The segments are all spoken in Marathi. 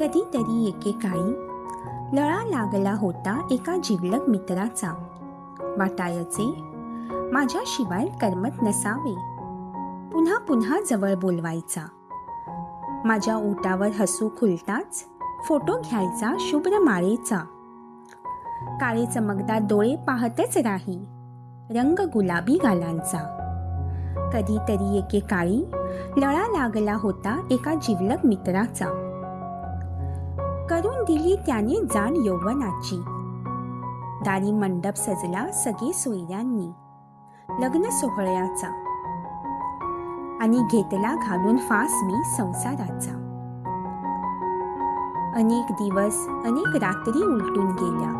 कधीतरी एकेकाळी लळा लागला होता एका जिवलग मित्राचा. वाटायचे माझ्याशिवाय करमत नसावे. पुन्हा पुन्हा जवळ बोलवायचा. माझ्या ओटावर हसू खुलताच फोटो घ्यायचा शुभ्र माळेचा. काळे चमकदार डोळे पाहतच राही रंग गुलाबी गालांचा. कधीतरी एकेकाळी लळा लागला होता एका जिवलग मित्राचा. करून दिली त्याने जाण यौवनाची. दारी मंडप सजला सगळे सोयऱ्यांनी. लग्न सोहळ्याचा. आणि घेतला घालून फास मी संसाराचा. अनेक दिवस अनेक रात्री उलटून गेल्या.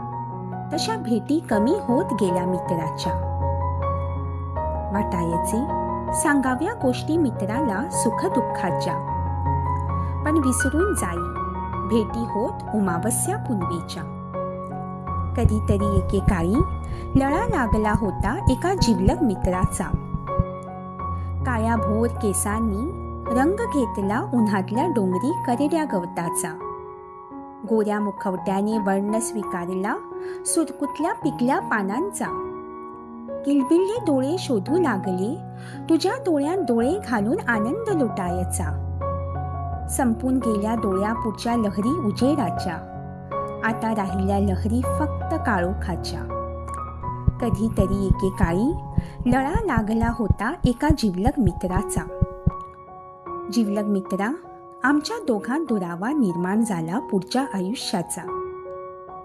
तशा भेटी कमी होत गेल्या मित्राच्या. वाटायचे सांगाव्या गोष्टी मित्राला सुखदुःखाच्या. पण विसरून जाई. भेटी होत उमावस्या पूर्वीच्या. कधीतरी एकेकाळी लळा लागला होता एका जिवलग मित्राचा. काळ्या भोर केसांनी रंग घेतला उन्हातल्या डोंगरी करड्या गवताचा. गोऱ्या मुखवट्याने वर्ण स्वीकारला सुरकुतल्या पिकल्या पानांचा. किलबिल्ले डोळे शोधू लागले तुझ्या डोळ्यात डोळे घालून आनंद लुटायचा. संपून गेल्या डोळ्या पुढच्या लहरी उजेडाच्या. आता राहिल्या लहरी फक्त काळोखाच्या. कधीतरी एकेकाळी लळा लागला होता एका जिवलग मित्राचा. जिवलग मित्रा आमच्या दोघांत दुरावा निर्माण झाला पुढच्या आयुष्याचा.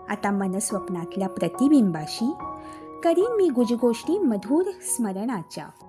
आता मनस्वप्नातल्या प्रतिबिंबाशी करीन मी गुजगोष्टी मधुर स्मरणाच्या.